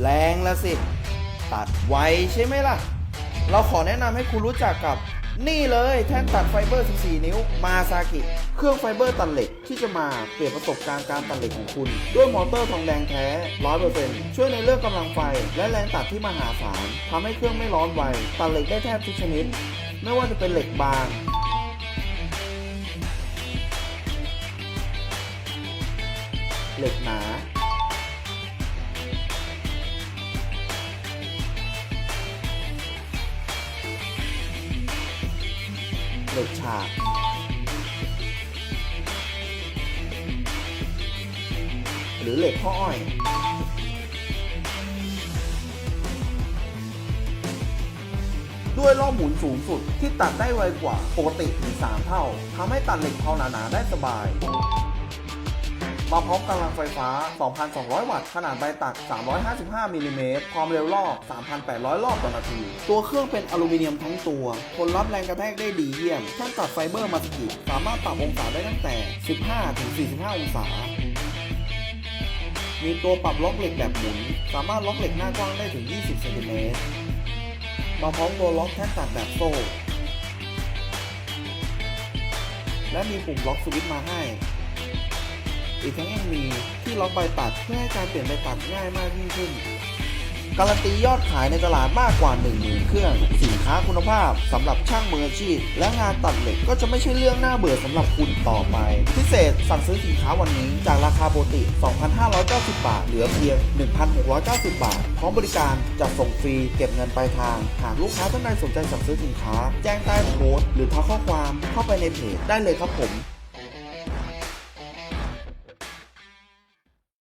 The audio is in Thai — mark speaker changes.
Speaker 1: แรงละสิ ตัดไวใช่ไหมล่ะ เราขอแนะนำให้คุณรู้จักกับ นี่เลยแท่นตัดไฟเบอร์ 14 นิ้วมาซากิเครื่องไฟเบอร์ตัดเหล็กที่จะมาเปลี่ยนประสบการณ์การตัดเหล็กของคุณ ด้วยมอเตอร์ทองแดงแท้ 100%ช่วยในเรื่องกำลังไฟและแรงตัดที่มหาศาลทำให้เครื่องไม่ร้อนไว ตัดเหล็กได้แทบทุกชนิด ไม่ว่าจะเป็นเหล็กบางเหล็กหนา หล็กฉากหรือเหล็กข้ออ้อย ด้วยรอบหมุนสูงสุดที่ตัดได้ไวกว่าปกติถึง 3 เท่าทำให้ตัดเหล็กเท่าหนาๆได้สบาย มาพร้อมกำลังไฟฟ้า 2,200 วัตต์ ขนาดใบตัด355มิลลิเมตรความเร็วรอบ 3,800 รอบต่อนาที ตัวเครื่องเป็นอลูมิเนียมทั้งตัว ทนรับแรงกระแทกได้ดีเยี่ยมช่างตัดไฟเบอร์มาสกิสามารถปรับองศาได้ตั้งแต่ 15 ถึง 45 องศามีตัวปรับล็อกเหล็กแบบหมุน สามารถล็อกเหล็กหน้ากว้างได้ถึง 20เซนติเมตรมาพร้อมตัวล็อกแท่นตัดแบบโซ่ และมีปุ่มล็อกสวิตช์มาให้ อีกทั้งยังมีที่ล็อกใบตัดเพื่อให้การเปลี่ยนใบตัดง่ายมากยิ่งขึ้น การันตียอดขายในตลาดมากกว่า 1 0,000 เครื่อง สินค้าคุณภาพสำหรับช่างมืออาชีพ และงานตัดเหล็กก็จะไม่ใช่เรื่องน่าเบื่อสำหรับคุณต่อไป พิเศษสั่งซื้อสินค้าวันนี้จากราคาปกติ 2,590 บาท เหลือเพียง 1,690 บาท พร้อมบริการจัดส่งฟรีเก็บเงินปลายทาง หากลูกค้าท่านใดสนใจสั่งซื้อสินค้า แจ้งใต้โพสต์หรือทักข้อความเข้าไปในเพจได้เลยครับผม